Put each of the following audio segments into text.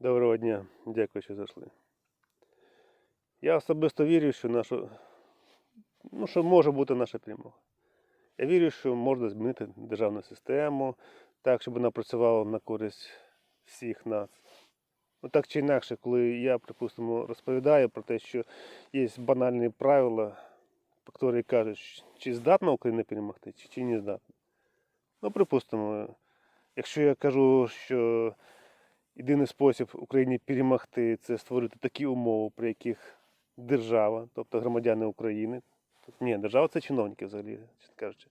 Доброго дня, дякую, що зайшли. Я особисто вірю, що нашу, ну, що може бути наша перемога. Я вірю, що можна змінити державну систему так, щоб вона працювала на користь всіх нас. Ну, так чи інакше, коли я, припустимо, розповідаю про те, що є банальні правила, які кажуть, чи здатна Україна перемогти, чи, чи не здатна. Ну, припустимо, якщо я кажу, що єдиний спосіб Україні перемогти це створити такі умови, при яких держава, тобто громадяни України, ні, держава це чиновники взагалі, кажучи.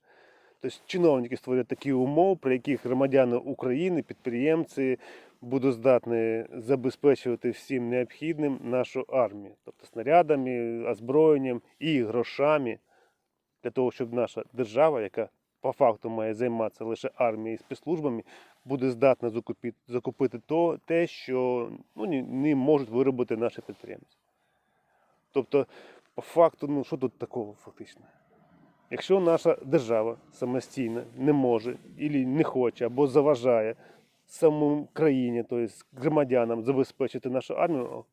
Тобто чиновники створюють такі умови, при яких громадяни України, підприємці будуть здатні забезпечувати всім необхідним нашу армію, тобто снарядами, озброєнням і грошами для того, щоб наша держава, яка по факту має займатися лише армією і спецслужбами, буде здатна закупити, закупити то, те, що ну, не, не можуть виробити наші підприємці. Тобто, по факту, ну що тут такого фактично? Якщо наша держава самостійно не може, або не хоче, або заважає самому країні, тобто громадянам забезпечити нашу армію,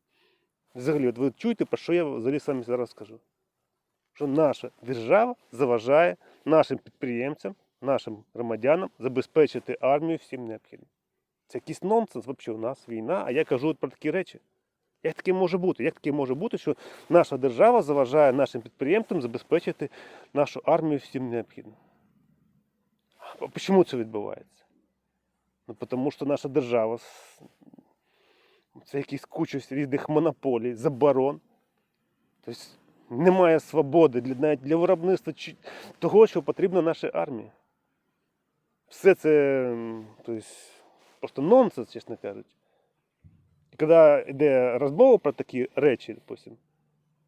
взагалі, от ви чуєте, про що я взагалі сам зараз скажу? Що наша держава заважає нашим підприємцям, нашим громадянам забезпечити армію всім необхідним. Це якийсь нонсенс взагалі. У нас війна, а я кажу про такі речі. Як таке може бути? Як таке може бути, що наша держава заважає нашим підприємцям забезпечити нашу армію всім необхідним? А чому це відбувається? Ну, тому що наша держава це якісь куча різних монополій, заборон. Тобто немає свободи для, навіть для виробництва того, що потрібно нашій армії. Все це м, тобто, просто нонсенс, чесно кажучи. Коли йде розмова про такі речі, допустим,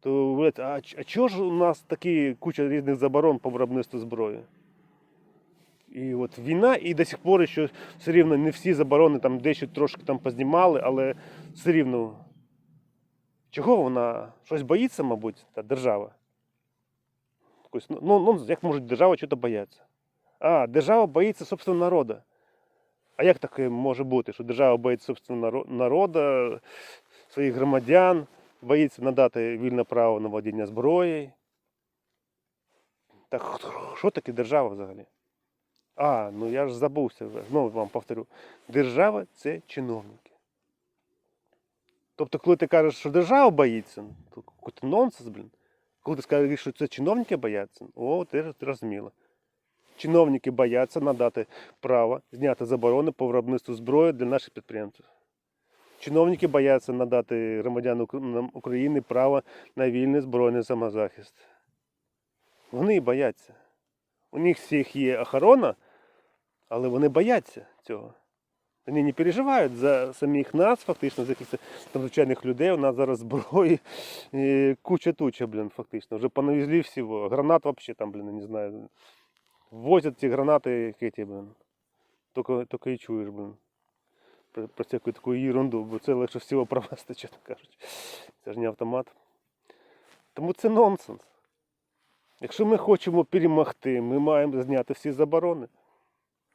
то говорять, а, а чого ж у нас такі куча різних заборон по виробництву зброї? І от війна, і до сих пор що все рівно не всі заборони там дещо трошки там познімали, але все рівно. Чого вона щось боїться, мабуть, та держава? Ну, ну, ну, як може держава чого бояться? А, держава боїться собственного народу. А як таке може бути, що держава боїться собственного народу, своїх громадян, боїться надати вільне право на володіння зброєю? Так що таке держава взагалі? А, ну я ж забувся знову вам повторю. Держава це чиновники. Тобто, коли ти кажеш, що держава боїться, то якийсь нонсенс, блін. Коли ти скажеш, що це чиновники бояться, о, ти ж зрозуміло. Чиновники бояться надати право зняти заборони по виробництву зброї для наших підприємців. Чиновники бояться надати громадянам України право на вільний збройний самозахист. Вони бояться. У них всіх є охорона, але вони бояться цього. Вони не переживають за самих нас, фактично, за якихось звичайних людей. У нас зараз зброї е, куча-туча, блін, фактично. Вже понавезли всього. Гранат взагалі там, блін, не знаю. Возять ці гранати, як эти, блін. Тільки, тільки і чуєш, блін. Про, про всяку таку ерунду, бо це легше всього провести, чесно кажучи. Це ж не автомат. Тому це нонсенс. Якщо ми хочемо перемогти, ми маємо зняти всі заборони.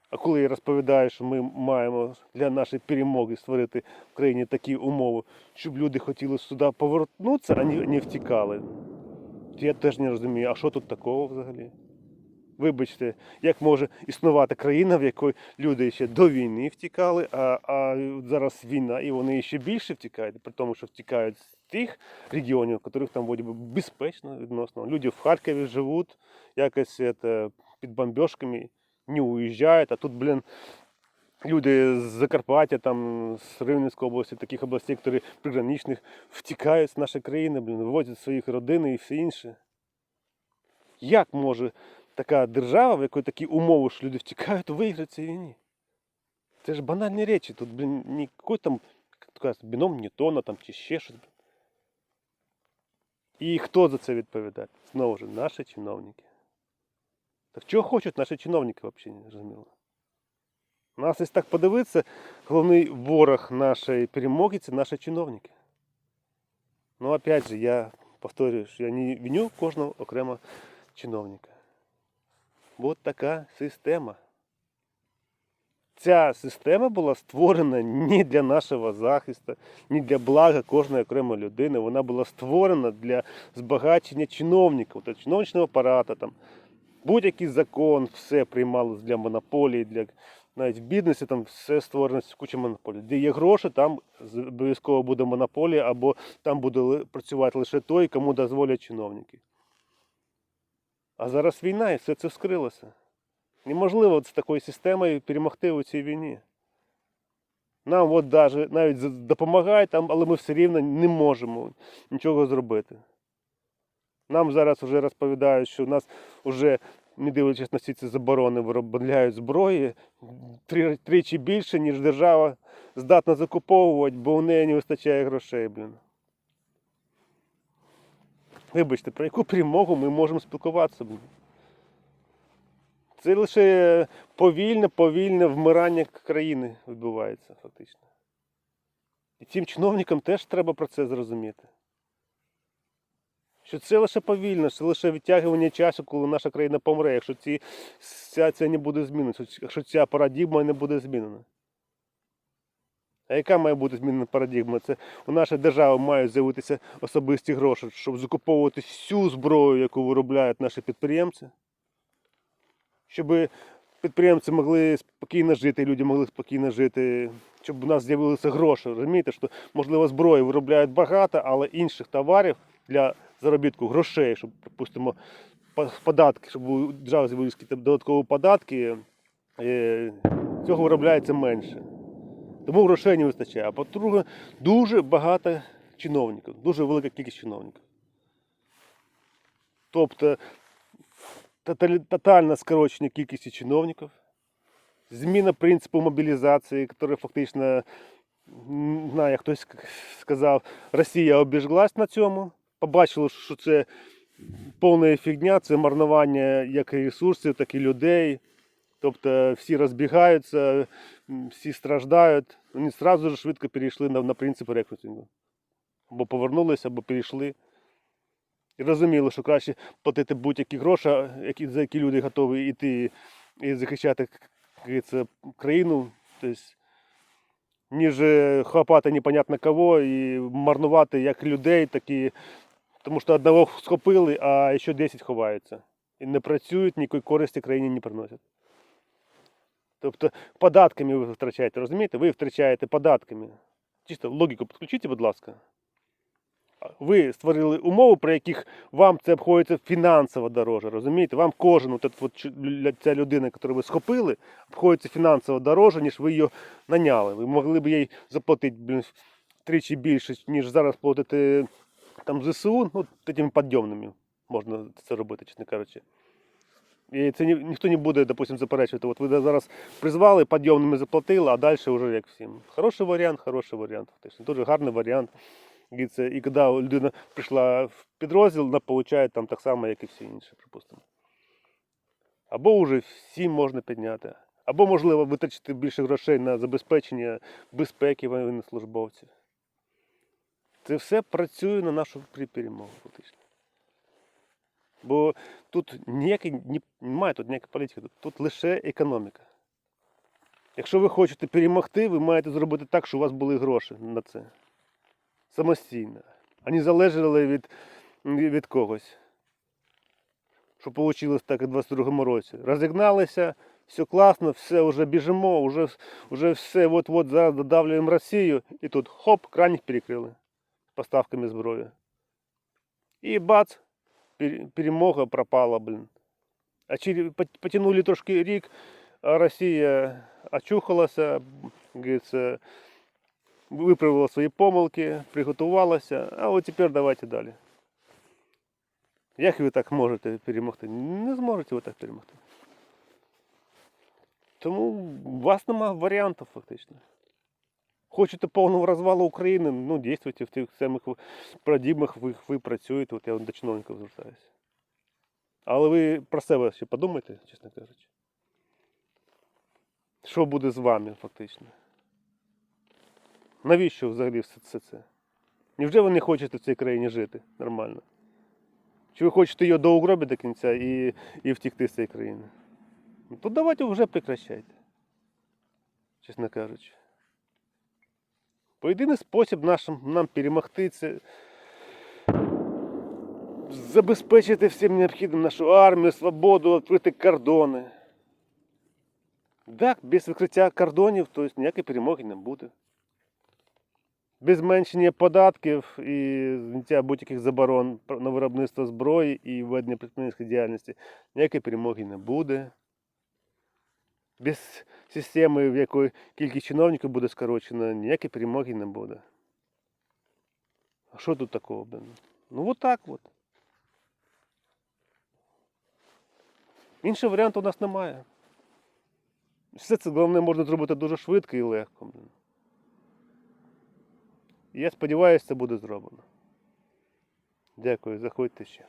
А коли я розповідаю, що ми маємо для нашої перемоги створити в країні такі умови, щоб люди хотіли сюди повернутися, а не втікали, то я теж не розумію, а що тут такого взагалі? Вибачте, як може існувати країна, в якій люди ще до війни втікали, а, а зараз війна, і вони ще більше втікають, при тому, що втікають з тих регіонів, в яких там вроді безпечно відносно. Люди в Харкові живуть, якось это, під бомбежками, не уїжджають, а тут, блін, люди з Закарпаття, там, з Рівненської області, таких областей, які приграничних, втікають з нашої країни, блін, вивозять своїх родин і все інше. Як може така держава, в якої такі умови, що люди втікають, виграти цій війні? Це ж банальні речі. Тут, блін, ніякий там як то кажуть, біном Ньютона там, чи ще щось. блін. І хто за це відповідає? Знову ж, наші чиновники. Так чого хочуть наші чиновники взагалі, не зрозуміло? У нас, якщо так подивитися, головний ворог нашої перемоги це наші чиновники. Ну, опять же, я повторюю, що я не виню кожного окремо чиновника. От така система. ця система була створена не для нашого захисту, не для блага кожної окремої людини. Вона була створена для збагачення чиновників, та чиновничного апарату. Там. Будь-який закон, все приймалось для монополії, для навіть в бізнесі там все створено куча монополій. Де є гроші, там обов'язково буде монополія, або там буде працювати лише той, кому дозволять чиновники. А зараз війна і все це вскрилося. Неможливо з такою системою перемогти у цій війні. Нам от навіть з- допомагають, але ми все рівно не можемо нічого зробити. Нам зараз вже розповідають, що у нас вже, не дивлячись на всі ці заборони, виробляють зброї тричі більше, ніж держава здатна закуповувати, бо у неї не вистачає грошей, блін. Вибачте, про яку перемогу ми можемо спілкуватися. Це лише повільне, повільне вмирання країни відбувається, фактично. І цим чиновникам теж треба про це зрозуміти. Що це лише повільно, це лише відтягування часу, коли наша країна помре, якщо ці, ця, це не буде змінена, якщо ця парадігма не буде змінена. А яка має бути змінена парадігма? Це у нашої держави мають з'явитися особисті гроші, щоб закуповувати всю зброю, яку виробляють наші підприємці, щоб підприємці могли спокійно жити, люди могли спокійно жити, щоб у нас з'явилися гроші. Розумієте, що можливо зброї виробляють багато, але інших товарів для заробітку грошей, щоб, припустимо, податки, щоб у держави з'явилися додаткові податки, е, цього виробляється менше. Тому грошей не вистачає. А по-друге, дуже багато чиновників, дуже велика кількість чиновників. Тобто тотальне скорочення кількості чиновників, зміна принципу мобілізації, який фактично, не знаю, хтось сказав, Росія обіжглась на цьому, побачила, що це повна фігня, це марнування як і ресурсів, так і людей. Тобто всі розбігаються, всі страждають. Вони одразу ж швидко перейшли на, на принцип рекрутингу. Або повернулися, або перейшли. І розуміли, що краще платити будь-які гроші, які, за які люди готові йти і захищати говориться, країну, тобто, ніж е, хапати непонятно кого і марнувати як людей, так і. Тому що одного схопили, а ще 10 ховаються. І не працюють, ніякої користі країні не приносять. Тобто податками ви втрачаєте, розумієте? Ви втрачаєте податками. Чисто логіку підключіть, будь ласка. Ви створили умови, при яких вам це обходиться фінансово дороже, розумієте? Вам кожен, от, от, ця людина, яку ви схопили, обходиться фінансово дороже, ніж ви її наняли. Ви могли б їй заплатити блін, тричі більше, ніж зараз платите там ЗСУ, ну, такими підйомними можна це робити, чесно кажучи. І це ні, ніхто не буде, допустим, заперечувати. От ви зараз призвали, підйомними заплатили, а далі вже як всім. Хороший варіант, хороший варіант. Фактично. Дуже гарний варіант. І, це, і коли людина прийшла в підрозділ, вона отримує там так само, як і всі інші, припустимо. Або вже всім можна підняти. Або, можливо, витрачити більше грошей на забезпечення безпеки воєннослужбовців. Це все працює на нашу перемогу, фактично. Бо тут ніякий, ні, немає тут ніякої політики, тут, тут лише економіка. Якщо ви хочете перемогти, ви маєте зробити так, щоб у вас були гроші на це. Самостійно. А не залежали від, від когось. Що вийшло так і в 22-му році. Розігналися, все класно, все вже біжимо, вже, вже все от-от зараз додавлюємо Росію, і тут хоп, краник перекрили поставками зброї. І бац, перемога пропала, блін. А через, пот- потянули трошки рік, а Росія очухалася, говориться, виправила свої помилки, приготувалася, а от тепер давайте далі. Як ви так можете перемогти? Не зможете ви так перемогти. Тому у вас нема варіантів фактично. Хочете повного розвалу України, ну дійствуйте в тих самих парадігмах, ви, ви працюєте, от я до чиновників звертаюся. Але ви про себе ще подумайте, чесно кажучи. Що буде з вами фактично? Навіщо взагалі все все це? Невже ви не хочете в цій країні жити нормально? Чи ви хочете її до угробі до кінця і, і втікти з цієї країни? Ну, то давайте вже прекращайте. чесно кажучи. Бо єдиний спосіб нашим, нам перемогти це забезпечити всім необхідним нашу армію, свободу, відкрити кордони. Так, без відкриття кордонів, то ніякої перемоги не буде. Без зменшення податків і зняття будь-яких заборон на виробництво зброї і ведення підприємницької діяльності ніякої перемоги не буде. Без системи, в якої кількість чиновників буде скорочена, ніякої перемоги не буде. А що тут такого? Ну от так от. Іншого варіанту у нас немає. Все це головне можна зробити дуже швидко і легко. І я сподіваюся, це буде зроблено. Дякую, заходьте ще.